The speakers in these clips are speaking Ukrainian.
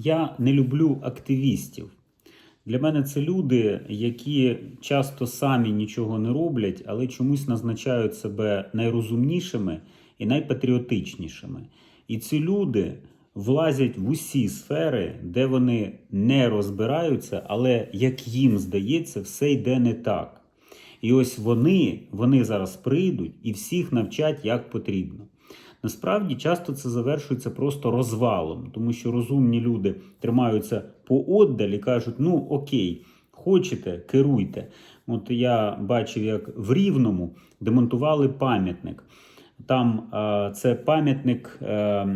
Я не люблю активістів. Для мене це люди, які часто самі нічого не роблять, але чомусь назначають себе найрозумнішими і найпатріотичнішими. І ці люди влазять в усі сфери, де вони не розбираються, але як їм здається, все йде не так. І ось вони, вони зараз прийдуть і всіх навчать як потрібно. Насправді часто це завершується просто розвалом, тому що розумні люди тримаються пооддаль і кажуть: ну окей, хочете, керуйте. От я бачив, як в Рівному демонтували пам'ятник. Там е, це пам'ятник е,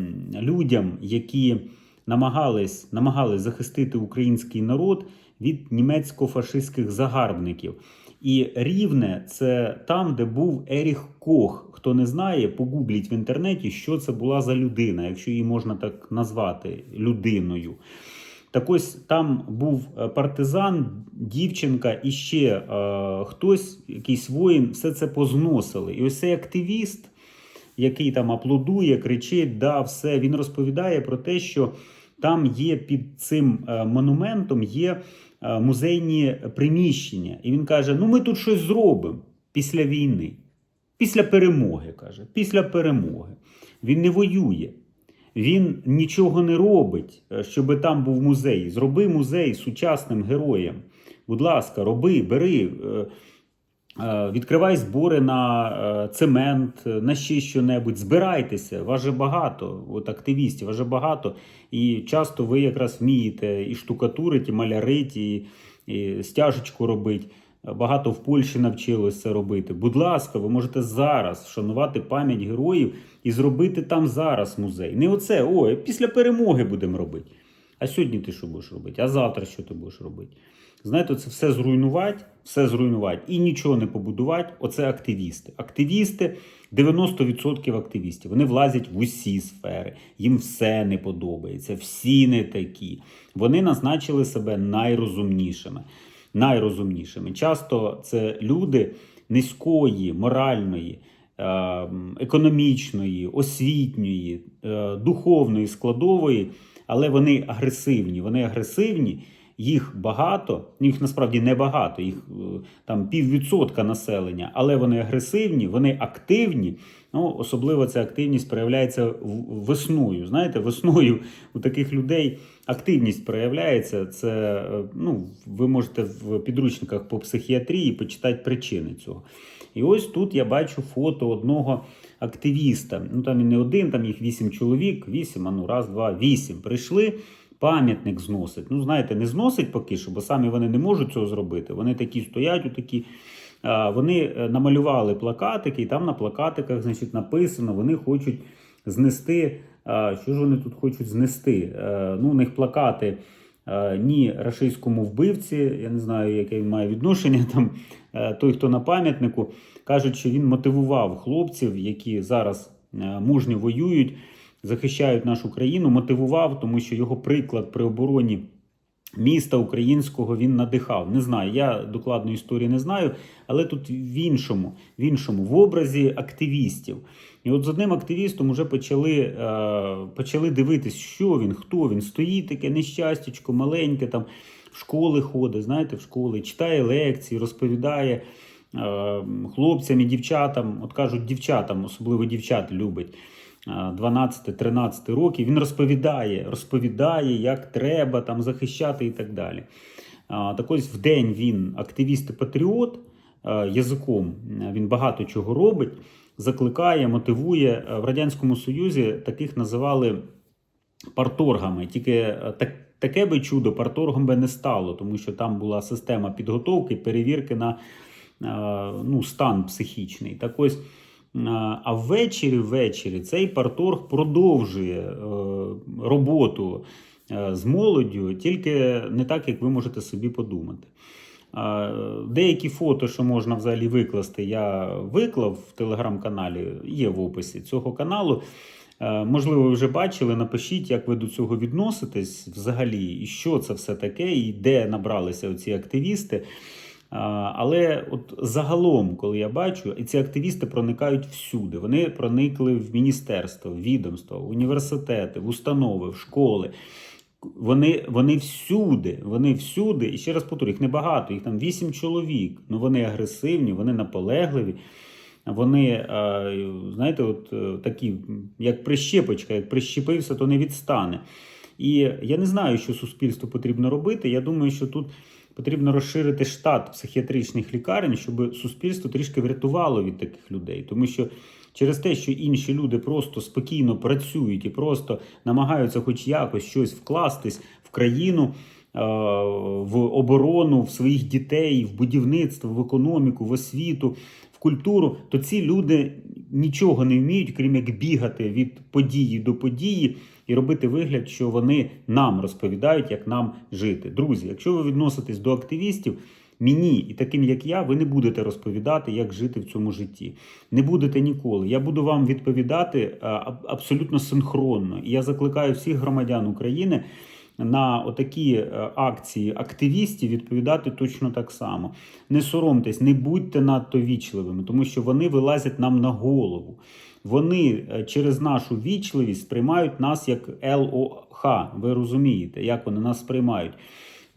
людям, які намагались, намагались захистити український народ від німецько-фашистських загарбників. І рівне це там, де був Еріх Кох. Хто не знає, погугліть в інтернеті, що це була за людина, якщо її можна так назвати людиною. Так ось там був е, партизан, дівчинка і ще е, хтось, якийсь воїн, все це позносили. І ось цей активіст, який там аплодує, кричить, да, все, він розповідає про те, що там є під цим е, монументом є е, музейні приміщення. І він каже: ну ми тут щось зробимо після війни, після перемоги. каже, після перемоги. Він не воює. Він нічого не робить, е, щоб там був музей. Зроби музей сучасним героям. Будь ласка, роби, бери, е, е, відкривай збори на цемент, на ще що-небудь. Збирайтеся, вас же багато, от активістів, вас же багато. І часто ви якраз вмієте і штукатурить, і малярить, і, стяжечку робить. Багато в Польщі навчилось це робити. Будь ласка, ви можете зараз вшанувати пам'ять героїв і зробити там зараз музей. Не оце, ой, після перемоги будемо робити. А сьогодні ти що будеш робити? А завтра що ти будеш робити? Знаєте, це все зруйнувати, все зруйнувати і нічого не побудувати. Оце активісти. Активісти, 90% активістів. Вони влазять в усі сфери. Їм все не подобається, всі не такі. Вони назначили себе найрозумнішими найрозумнішими. Часто це люди низької, моральної, е, економічної, освітньої, е, духовної складової, але вони агресивні. Вони агресивні. Їх багато, їх насправді небагато, їх е, там піввідсотка населення, але вони агресивні, вони активні. Ну, особливо ця активність проявляється весною. Знаєте, весною у таких людей активність проявляється. Це е, ну, ви можете в підручниках по психіатрії почитати причини цього. І ось тут я бачу фото одного активіста. Ну там і не один, там їх вісім чоловік, вісім, а ну раз, два, вісім. Прийшли. Пам'ятник зносить. Ну, знаєте, не зносить поки що, бо самі вони не можуть цього зробити. Вони такі стоять, отакі. Вони е, намалювали плакатики, і там на плакатиках значить, написано, вони хочуть знести. Що ж вони тут хочуть знести? Е, Ну, у них плакати е, ні рашистському вбивці, я не знаю, яке він має відношення. Там той, хто на пам'ятнику, кажуть, що він мотивував хлопців, які зараз мужньо воюють, захищають нашу країну, мотивував, тому що його приклад при обороні міста українського він надихав. Не знаю, я докладної історії не знаю, але тут в іншому, в іншому, в образі активістів. І от з одним активістом вже почали, е, почали дивитись, що він, хто він. Стоїть таке нещастячко, маленьке, там в школи ходить, знаєте, в школи, читає лекції, розповідає е, хлопцям і дівчатам. От кажуть, дівчатам, особливо дівчат любить. 12-13 років, він розповідає, розповідає, як треба там захищати і так далі. Так ось в день він активіст і патріот язиком, е, він багато чого робить, закликає, мотивує. Е, В Радянському Союзі таких називали парторгами. Тільки е, так, таке би чудо парторгом би не стало, тому що там була система підготовки, перевірки на е, ну, стан психічний. Так ось. А ввечері, ввечері цей парторг продовжує е, роботу е, з молоддю, тільки не так, як ви можете собі подумати. Деякі фото, що можна взагалі викласти, я виклав в телеграм-каналі, є в описі цього каналу. Е, Можливо, ви вже бачили. Напишіть, як ви до цього відноситесь взагалі, і що це все таке, і де набралися оці активісти. Але от загалом, коли я бачу, і ці активісти проникають всюди. Вони проникли в міністерство, в відомство, в університети, в установи, в школи. Вони, вони всюди, вони всюди, і ще раз повторю, їх небагато, їх там вісім чоловік. Ну вони агресивні, вони наполегливі. Вони, е, знаєте, от е, такі, як прищепочка, як прищепився, то не відстане. І я не знаю, що суспільству потрібно робити. Я думаю, що тут потрібно розширити штат психіатричних лікарень, щоб суспільство трішки врятувало від таких людей. Тому що через те, що інші люди просто спокійно працюють і просто намагаються хоч якось щось вкластись в країну. е, В оборону, в своїх дітей, в будівництво, в економіку, в освіту, культуру, то ці люди нічого не вміють, крім як бігати від події до події і робити вигляд, що вони нам розповідають, як нам жити. Друзі, якщо ви відноситесь до активістів, мені і таким як я, ви не будете розповідати, як жити в цьому житті. Не будете ніколи. Я буду вам відповідати аб- абсолютно синхронно. І я закликаю всіх громадян України. На отакі е, акції активістів відповідати точно так само. Не соромтесь, не будьте надто вічливими, тому що вони вилазять нам на голову. Вони е, через нашу вічливість сприймають нас як ЛОХ. Ви розумієте, як вони нас сприймають.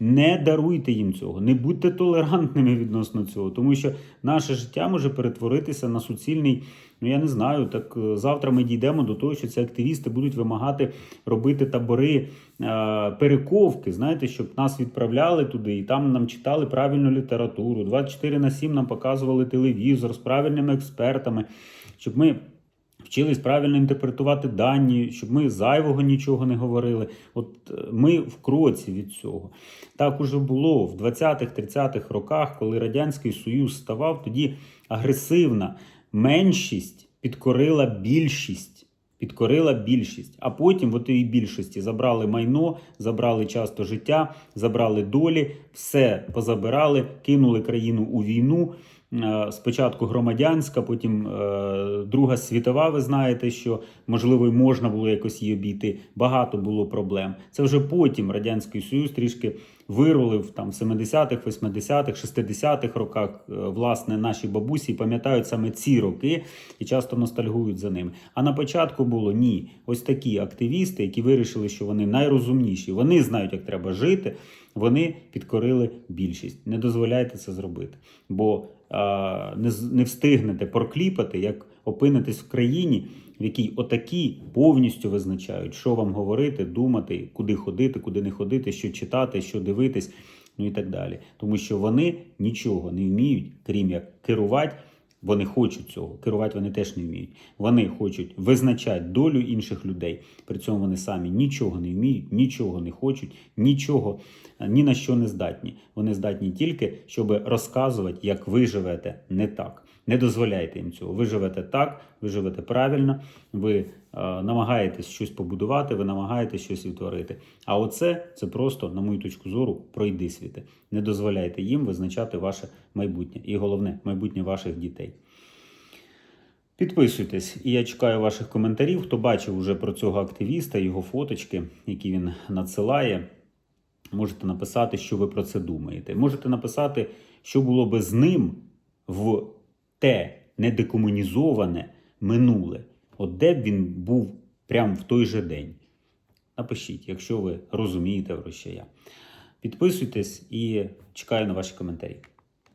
Не даруйте їм цього, не будьте толерантними відносно цього, тому що наше життя може перетворитися на суцільний. Ну я не знаю. Так е, завтра ми дійдемо до того, що ці активісти будуть вимагати робити табори е, перековки. Знаєте, щоб нас відправляли туди, і там нам читали правильну літературу. 24 на 7 нам показували телевізор з правильними експертами, щоб ми. Вчились правильно інтерпретувати дані, щоб ми зайвого нічого не говорили. От е, ми в кроці від цього. Так уже було в 20-30-х роках, коли Радянський Союз ставав, тоді агресивна меншість підкорила більшість. Підкорила більшість, а потім в тієї більшості забрали майно, забрали часто життя, забрали долі, все позабирали, кинули країну у війну. Е, Спочатку громадянська, потім е, Друга світова. Ви знаєте, що можливо можна було якось її обійти. Багато було проблем. Це вже потім радянський союз трішки вирулив там в 70-х, 80-х, 60-х роках. е, Власне, наші бабусі пам'ятають саме ці роки і часто ностальгують за ними. А на початку було ні. Ось такі активісти, які вирішили, що вони найрозумніші, вони знають, як треба жити. Вони підкорили більшість. Не дозволяйте це зробити, бо не, встигнете прокліпати, як опинитесь в країні, в якій отакі повністю визначають, що вам говорити, думати, куди ходити, куди не ходити, що читати, що дивитись, ну і так далі. Тому що вони нічого не вміють, крім як керувати. Вони хочуть цього. Керувати вони теж не вміють. Вони хочуть визначати долю інших людей. При цьому вони самі нічого не вміють, нічого не хочуть, нічого е, ні на що не здатні. Вони здатні тільки, щоб розказувати, як ви живете не так. Не дозволяйте їм цього. Ви живете так, ви живете правильно, ви е, намагаєтесь щось побудувати, ви намагаєтесь щось відтворити. А оце це просто, на мою точку зору, пройди світи. Не дозволяйте їм визначати ваше майбутнє. І головне, майбутнє ваших дітей. Підписуйтесь, і я чекаю ваших коментарів. Хто бачив уже про цього активіста, його фоточки, які він надсилає. Можете написати, що ви про це думаєте. Можете написати, що було би з ним в те недекомунізоване минуле. От де б він був прямо в той же день. Напишіть, якщо ви розумієте я. Підписуйтесь і чекаю на ваші коментарі.